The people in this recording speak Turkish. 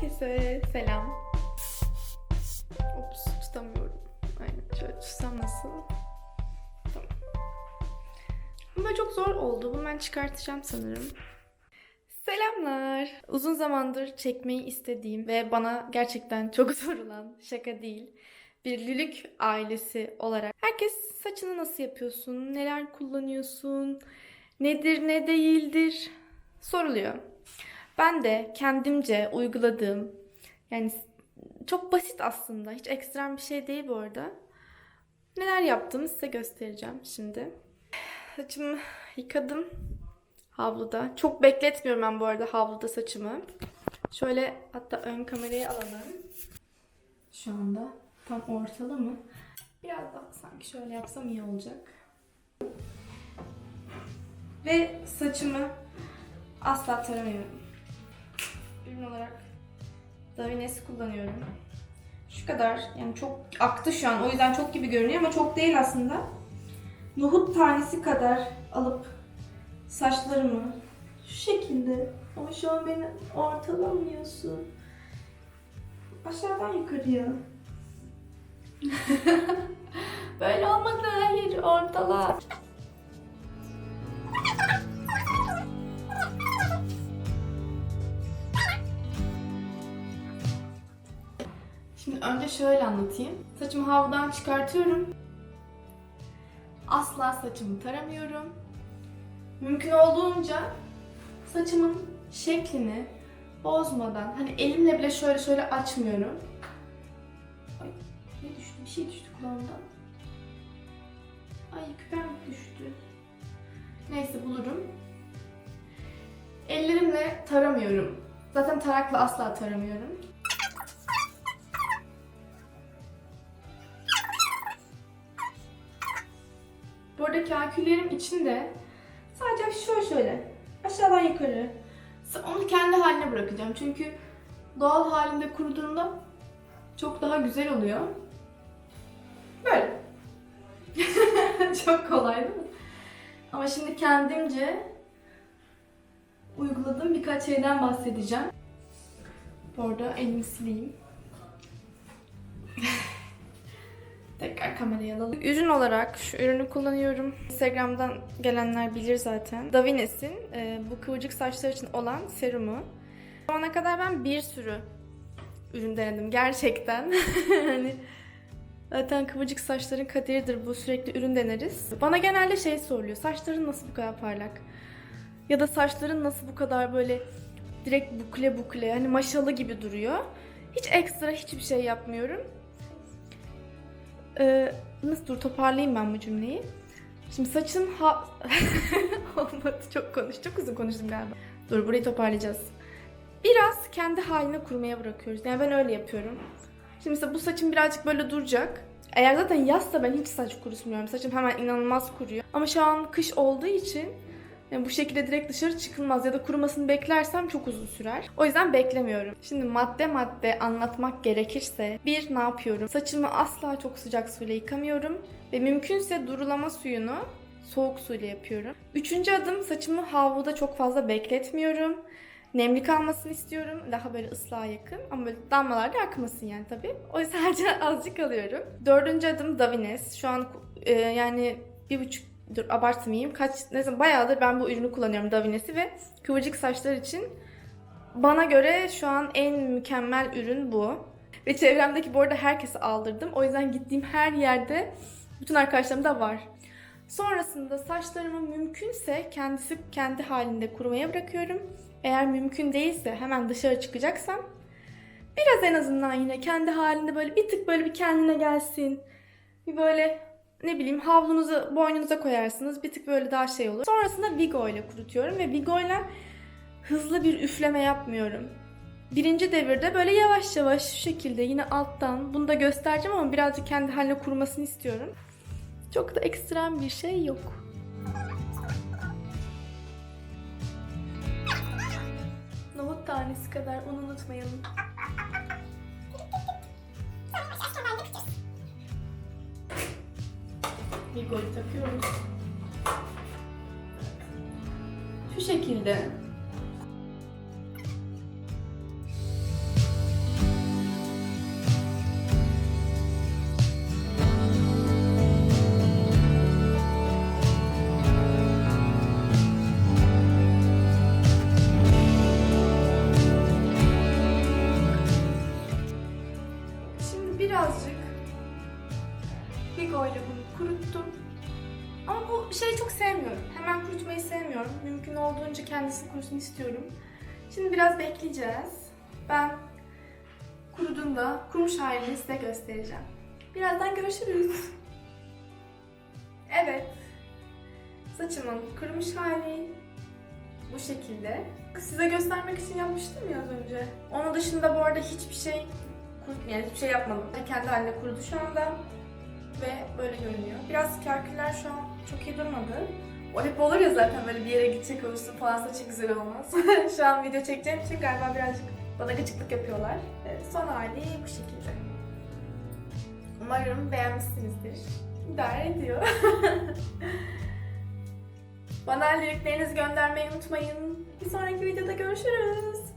Herkese selam. Ops tutamıyorum. Aynen şöyle tutsam nasıl? Tamam. Ama çok zor oldu. Bunu ben çıkartacağım sanırım. Selamlar. Uzun zamandır çekmeyi istediğim ve bana gerçekten çok zor olan şaka değil. Bir lülük ailesi olarak. Herkes saçını nasıl yapıyorsun? Neler kullanıyorsun? Nedir ne değildir? Soruluyor. Ben de kendimce uyguladığım yani çok basit aslında. Hiç ekstrem bir şey değil bu arada. Neler yaptığımı size göstereceğim şimdi. Saçımı yıkadım havluda. Çok bekletmiyorum ben bu arada havluda saçımı. Şöyle hatta ön kamerayı alalım. Şu anda tam ortalı mı? Biraz daha sanki şöyle yapsam iyi olacak. Ve saçımı asla taramıyorum. Ürün olarak Davines kullanıyorum. Şu kadar yani çok aktı şu an o yüzden çok gibi görünüyor ama çok değil aslında. Nohut tanesi kadar alıp saçlarımı şu şekilde ama şu an beni ortalamıyorsun. Aşağıdan yukarıya. Böyle olmadı hayır ortala. Önce şöyle anlatayım. Saçımı havludan çıkartıyorum. Asla saçımı taramıyorum. Mümkün olduğunca saçımın şeklini bozmadan, hani elimle bile şöyle şöyle açmıyorum. Ay ne düştü? Bir şey düştü kulağımdan. Ay küpem düştü. Neyse bulurum. Ellerimle taramıyorum. Zaten tarakla asla taramıyorum. Burada kaküllerim içinde sadece şöyle şöyle aşağıdan yukarı onu kendi haline bırakacağım. Çünkü doğal halinde kuruduğunda çok daha güzel oluyor. Böyle. çok kolay değil mi? Ama şimdi kendimce uyguladığım birkaç şeyden bahsedeceğim. Bu arada elimi sileyim. Tekrar kamerayı alalım. Ürün olarak şu ürünü kullanıyorum. Instagram'dan gelenler bilir zaten. Davines'in e, bu kıvırcık saçlar için olan serumu. Şu ana kadar ben bir sürü ürün denedim gerçekten. hani zaten kıvırcık saçların kaderidir bu sürekli ürün deneriz. Bana genelde şey soruluyor. Saçların nasıl bu kadar parlak? Ya da saçların nasıl bu kadar böyle direkt bukle bukle hani maşalı gibi duruyor. Hiç ekstra hiçbir şey yapmıyorum. Ee, nasıl dur toparlayayım ben bu cümleyi. Şimdi saçın ha... Olmadı çok konuş. Çok uzun konuştum galiba. Dur burayı toparlayacağız. Biraz kendi haline kurmaya bırakıyoruz. Yani ben öyle yapıyorum. Şimdi mesela bu saçım birazcık böyle duracak. Eğer zaten yazsa ben hiç saç kurutmuyorum. Saçım hemen inanılmaz kuruyor. Ama şu an kış olduğu için yani bu şekilde direkt dışarı çıkılmaz ya da kurumasını beklersem çok uzun sürer. O yüzden beklemiyorum. Şimdi madde madde anlatmak gerekirse bir ne yapıyorum? Saçımı asla çok sıcak suyla yıkamıyorum ve mümkünse durulama suyunu soğuk suyla yapıyorum. Üçüncü adım saçımı havluda çok fazla bekletmiyorum. Nemli kalmasını istiyorum. Daha böyle ıslığa yakın ama böyle damlalar da akmasın yani tabii. O yüzden sadece azıcık alıyorum. Dördüncü adım Davines. Şu an e, yani bir buçuk dur abartmayayım. Kaç ne zaman bayağıdır ben bu ürünü kullanıyorum Davines'i ve kıvırcık saçlar için bana göre şu an en mükemmel ürün bu. Ve çevremdeki bu arada herkese aldırdım. O yüzden gittiğim her yerde bütün arkadaşlarım da var. Sonrasında saçlarımı mümkünse kendisi kendi halinde kurumaya bırakıyorum. Eğer mümkün değilse hemen dışarı çıkacaksam biraz en azından yine kendi halinde böyle bir tık böyle bir kendine gelsin. Bir böyle ne bileyim havlunuzu boynunuza koyarsınız. Bir tık böyle daha şey olur. Sonrasında Vigo ile kurutuyorum ve Vigo ile hızlı bir üfleme yapmıyorum. Birinci devirde böyle yavaş yavaş şu şekilde yine alttan bunu da göstereceğim ama birazcık kendi haline kurumasını istiyorum. Çok da ekstrem bir şey yok. Nohut tanesi kadar un unutmayalım. Ligoyu takıyoruz. Şu şekilde birazcık Bigo ile bunu kuruttum. Ama bu şeyi çok sevmiyorum. Hemen kurutmayı sevmiyorum. Mümkün olduğunca kendisi kurusun istiyorum. Şimdi biraz bekleyeceğis. Ben kuruduğunda kurumuş halini size göstereceğim. Birazdan görüşürüz. Evet. Saçımın kurumuş hali bu şekilde. Size göstermek için yapmıştım ya az önce. Onun dışında bu arada hiçbir şey kurutmayan, hiçbir şey yapmadım. Kendi haline kurudu şu anda ve böyle görünüyor. Biraz kerküller şu an çok iyi durmadı. O hep olur ya zaten böyle bir yere gidecek olursun falan saçı güzel olmaz. şu an video çekeceğim için galiba birazcık bana gıcıklık yapıyorlar. Evet, son hali bu şekilde. Umarım beğenmişsinizdir. İdare ediyor. Bana liriklerinizi göndermeyi unutmayın. Bir sonraki videoda görüşürüz.